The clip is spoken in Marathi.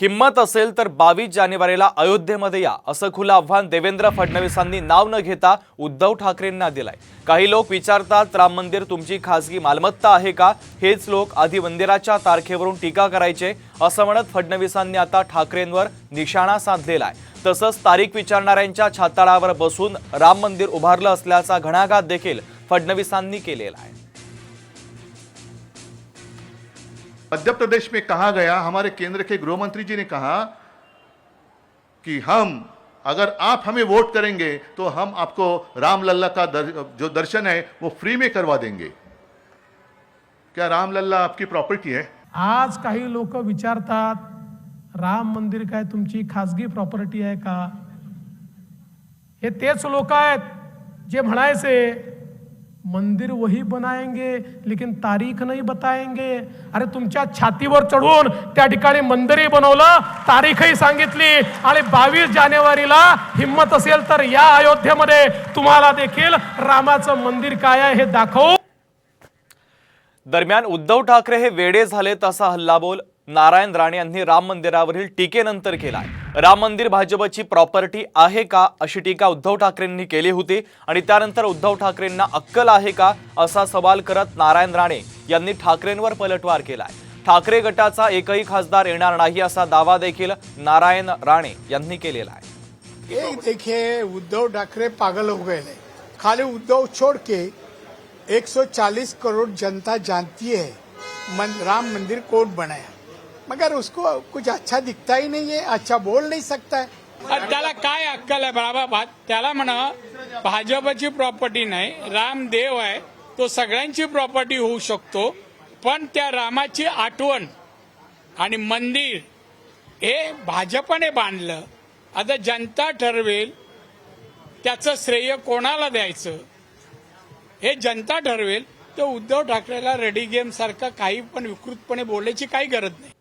हिंमत असेल तर बावीस जानेवारीला अयोध्येमध्ये या असं खुलं आव्हान देवेंद्र फडणवीसांनी नाव न घेता उद्धव ठाकरेंना दिलंय. काही लोक विचारतात राम मंदिर तुमची खासगी मालमत्ता आहे का? हेच लोक आधी मंदिराच्या तारखेवरून टीका करायचे. असं म्हणत फडणवीसांनी आता ठाकरेंवर निशाणा साधलेला आहे. तसंच तारीख विचारणाऱ्यांच्या छाताळावर बसून राम मंदिर उभारलं असल्याचा घणाघात देखील फडणवीसांनी केलेला आहे. मध्य प्रदेश में कहा गया हमारे केंद्र के गृह मंत्री जी ने कहा कि हम अगर आप हमें वोट करेंगे तो हम आपको रामलल्ला का दर, जो दर्शन है वो फ्री में करवा देंगे। क्या रामलल्ला आपकी प्रॉपर्टी है? आज काही लोक विचारतात राम मंदिर काय तुमची खासगी प्रॉपर्टी आहे का? हे तेच लोक आहेत जे म्हणायचे मंदिर वही बनाएंगे लेकिन तारीख नाही बताएंगे। अरे तुमच्या छातीवर चढून त्या ठिकाणी मंदिरही बनवलं तारीखही सांगितली. आणि बावीस जानेवारीला हिंमत असेल तर या अयोध्येमध्ये तुम्हाला देखील रामाचं मंदिर काय आहे हे दाखवू. दरम्यान उद्धव ठाकरे हे वेडे झालेत असा हल्लाबोल नारायण राणे यांनी राम मंदिरावरील टीकेनंतर केला आहे राम मंदिर भाजपची प्रॉपर्टी आहे का अशी टीका उद्धव ठाकरेंनी केली होती आणि त्यानंतर उद्धव ठाकरेंना अक्कल आहे का असा सवाल करत नारायण राणे यांनी ठाकरेंवर पलटवार केला आहे ठाकरे गटाचा एकही खासदार येणार नाही असा दावा देखील नारायण राणे यांनी केलेला आहे. ये देखिए उद्धव ठाकरे पागल हो गए हैं खाली उद्धव छोड़ के 140 करोड़ जनता जानती है मन, राम मंदिर कौन बनाया? मगर उसको कुछ अच्छा दिखता ही नहीं है अच्छा बोल नहीं सकता है। त्याला काय अक्कल आहे बाबा त्याला म्हणा भाजपची प्रॉपर्टी नाही राम देव आहे तो सगळ्यांची प्रॉपर्टी होऊ शकतो पण त्या रामाची आठवण आणि मंदिर हे भाजपने बांधलं. आता जनता ठरवेल त्याचं श्रेय कोणाला द्यायचं? हे जनता ठरवेल तर उद्धव ठाकरेला रेडी गेम सारखं काही पण विकृतपणे बोलायची काही गरज नाही.